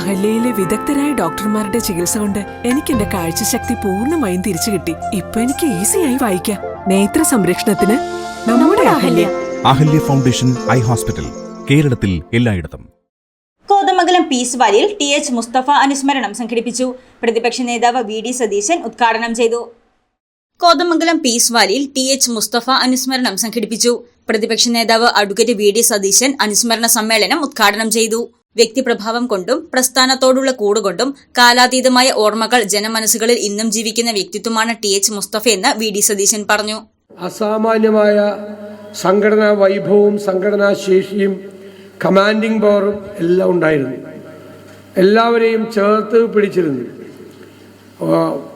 അഹല്യയിലെ വിദഗ്ധരായ ഡോക്ടർമാരുടെ ചികിത്സ കൊണ്ട് എനിക്ക് എന്റെ കാഴ്ചശക്തി പൂർണമായും തിരിച്ചു കിട്ടി. ഇപ്പൊ എനിക്ക് ഈസിയായി വായിക്കാം. നേത്ര സംരക്ഷണത്തിന് നമ്മുടെ Ahalya. Ahalya foundation eye hospital കേരളത്തിൽ എല്ലായിടത്തും. കോതമംഗലം പീസ് വാലിയിൽ ടി എച്ച് മുസ്തഫ അനുസ്മരണം സംഘടിപ്പിച്ചു. പ്രതിപക്ഷ നേതാവ് വി ഡി സതീശൻ ഉദ്ഘാടനം ചെയ്തു. കോതമംഗലം പീസ് വാലിയിൽ ടി എച്ച് മുസ്തഫ അനുസ്മരണം സംഘടിപ്പിച്ചു. പ്രതിപക്ഷ നേതാവ് അഡ്വക്കേറ്റ് വി ഡി സതീശൻ അനുസ്മരണ സമ്മേളനം ഉദ്ഘാടനം ചെയ്തു. വ്യക്തിപ്രഭാവം കൊണ്ടും പ്രസ്ഥാനത്തോടുള്ള കൂടുകൊണ്ടും കാലാതീതമായ ഓർമ്മകൾ ജനമനസ്സുകളിൽ ഇന്നും ജീവിക്കുന്ന വ്യക്തിത്വമാണ് ടി എച്ച് മുസ്തഫയെന്ന് വി ഡി സതീശൻ പറഞ്ഞു. അസാമാന്യമായ സംഘടനാ വൈഭവവും സംഘടനാ ശേഷിയും കമാൻഡിംഗ് പവറും എല്ലാം ഉണ്ടായിരുന്നു. എല്ലാവരെയും ചേർത്ത് പിടിച്ചിരുന്നു.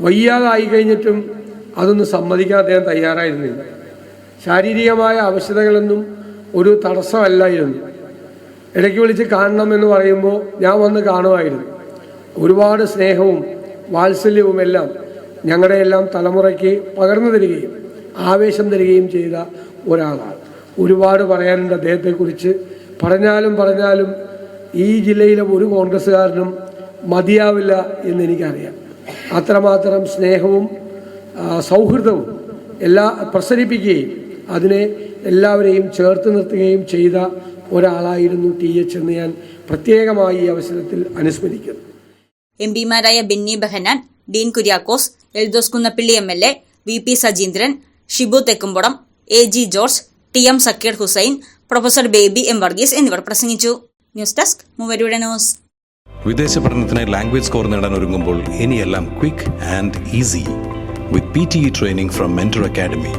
വയ്യാതായി കഴിഞ്ഞിട്ടും അതൊന്നും സമ്മതിക്കാൻ അദ്ദേഹം തയ്യാറായിരുന്നില്ല. ശാരീരികമായ ആവശ്യതകളൊന്നും ഒരു തടസ്സമല്ലായിരുന്നു. ഇടയ്ക്ക് വിളിച്ച് കാണണം എന്ന് പറയുമ്പോൾ ഞാൻ വന്ന് കാണുമായിരുന്നു. ഒരുപാട് സ്നേഹവും വാത്സല്യവും എല്ലാം ഞങ്ങളുടെ എല്ലാം തലമുറയ്ക്ക് പകർന്നു തരികയും ആവേശം തരികയും ചെയ്ത ഒരാളാണ്. ഒരുപാട് പറയാനുണ്ട് അദ്ദേഹത്തെക്കുറിച്ച്. പറഞ്ഞാലും പറഞ്ഞാലും ഈ ജില്ലയിലെ ഒരു കോൺഗ്രസ്സുകാരനും മതിയാവില്ല എന്ന് എനിക്കറിയാം. അത്രമാത്രം സ്നേഹവും സൗഹൃദവും എല്ലാ പ്രസരിപ്പിക്കുകയും അതിനെ എല്ലാവരെയും ചേർത്ത് നിർത്തുകയും ചെയ്ത ഒരാളായിരുന്നു ടി എച്ച് എന്ന് ഞാൻ പ്രത്യേകമായി ഈ അവസരത്തിൽ അനുസ്മരിക്കുന്നു. M പിമാരായ Benny Behanan Dean Kuriakose Eldhose Kunnappilly M L A V P Sajeendran Shibu Thekkumpuram A G George T M Zakir Hussain professor Baby M Varghese എന്നിവർ പ്രസംഗിച്ചു. ന്യൂസ് ഡെസ്ക് മൂവരുടെ ന്യൂസ്. വിദേശ പഠനത്തിന് ലാംഗ്വേജ് സ്കോർ നേടാൻ ഒരുങ്ങുമ്പോൾ ഇനിയെല്ലാം quick and easy with P T E training from mentor academy.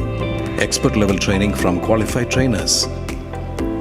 Expert level training from qualified trainers.